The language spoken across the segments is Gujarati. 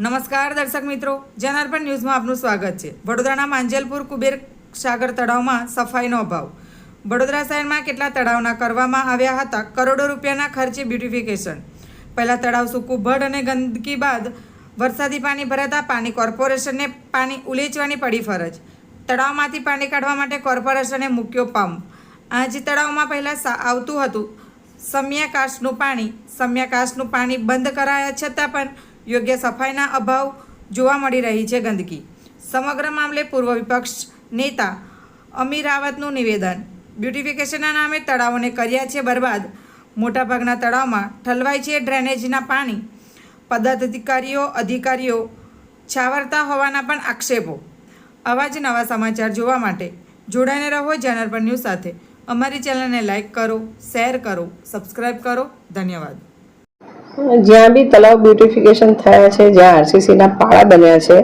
નમસ્કાર દર્શક મિત્રો, જનાર્પણ ન્યૂઝમાં આપનું સ્વાગત છે. વડોદરાના માંજલપુર કુબેર સાગર તળાવમાં સફાઈનો અભાવ. વડોદરા શહેરમાં કેટલા તળાવના કરવામાં આવ્યા હતા કરોડો રૂપિયાના ખર્ચે બ્યુટિફિકેશન. પહેલાં તળાવ સૂકું ભડ અને ગંદકી બાદ વરસાદી પાણી ભરાતા પાણી કોર્પોરેશનને પાણી ઉલેચવાની પડી ફરજ. તળાવમાંથી પાણી કાઢવા માટે કોર્પોરેશને મૂક્યો પંપ. આજે તળાવમાં પહેલાં આવતું હતું. સમ્યાકાશનું પાણી સમ્યાકાશનું પાણી બંધ કરાયા છતાં પણ યોગ્ય સફાઈના અભાવ જોવા મળી રહી છે ગંદકી. સમગ્ર મામલે પૂર્વ વિપક્ષ નેતા અમીર રાવતનું નિવેદન. બ્યુટિફિકેશનના નામે તળાવોને કર્યા છે બરબાદ. મોટાભાગના તળાવમાં ઠલવાય છે ડ્રેનેજના પાણી. પદાધિકારીઓ, અધિકારીઓ છાવરતા હોવાના પણ આક્ષેપો. આવા જ નવા સમાચાર જોવા માટે જોડાઈને રહો જનરપર ન્યૂઝ સાથે. અમારી ચેનલને લાઇક કરો, શેર કરો સબસ્ક્રાઈબ કરો. ધન્યવાદ. જ્યાં બી તલાવ બ્યુટિફિકેશન થયા છે, જ્યાં આરસીસીના પાળા બન્યા છે,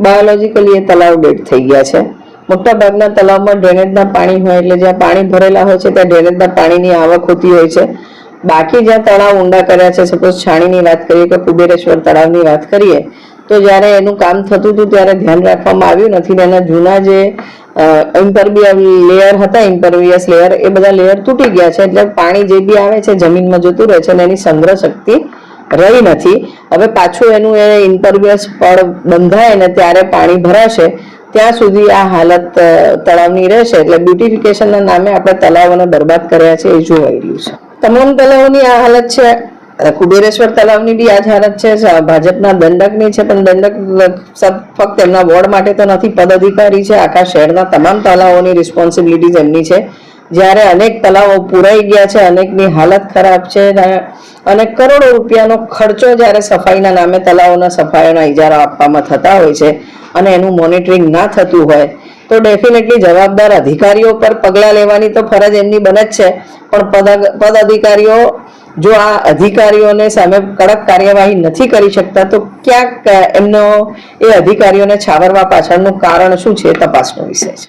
બાયોલોજીકલી એ તલાવ બેટ થઈ ગયા છે. મોટાભાગના તલાવમાં ડ્રેનેજના પાણી હોય એટલે જ્યાં પાણી ભરેલા હોય છે, ત્યાં ડ્રેનેજના પાણીની આવક હોતી હોય છે. બાકી જ્યાં તળાવ ઊંડા કર્યા છે, સપોઝ છાણીની વાત કરીએ કે કુબેરેશ્વર તળાવની વાત કરીએ, તો જ્યારે એનું કામ થતું હતું ત્યારે ધ્યાન રાખવામાં આવ્યું નથી ને એના જૂના જે ઇમ્પરબિયલ લેયર હતા ઇમ્પરવિયસ લેયર એ બધા લેયર તૂટી ગયા છે. એટલે પાણી જે બી આવે છે, જમીનમાં જતું રહે છે અને એની સંગ્રહ શક્તિ રહી નથી. હવે પાછું એનું એ ઇમ્પરવિયસ પડ બંધાય ને ત્યારે પાણી ભરાશે, ત્યાં સુધી આ હાલત તળાવની રહેશે. એટલે બ્યુટિફિકેશનના નામે આપણે તળાવોને બરબાદ કર્યા છે, એ જોવાઈ રહ્યું છે. તમામ તળાવોની આ હાલત છે. કુબેરેશ્વર તળાવની બી આ જ હાલત છે ભાજપના દંડકની છે, પણ દંડક ફક્ત એમના વોર્ડ માટે તો નથી, પદ અધિકારી છે, આખા શહેરના તમામ તળાવોની રિસ્પોન્સિબિલિટીઝ એમની છે. જ્યારે અનેક તળાવો પુરાઈ ગયા છે, અનેકની હાલત ખરાબ છે અને- કરોડો રૂપિયાનો ખર્ચો જ્યારે સફાઈના નામે તળાવોના સફાઈના ઇજારા આપવામાં થતા હોય છે અને એનું મોનિટરિંગ ના થતું હોય, તો ડેફિનેટલી જવાબદાર અધિકારીઓ પર પગલાં લેવાની તો ફરજ એમની બને જ છે. પણ પદ પદ અધિકારીઓ જો આ અધિકારીઓને સામે કડક કાર્યવાહી નથી કરી શકતા, તો ક્યાંક એમનો એ અધિકારીઓને છાવરવા પાછળનું કારણ શું છે તપાસનો વિષય છે.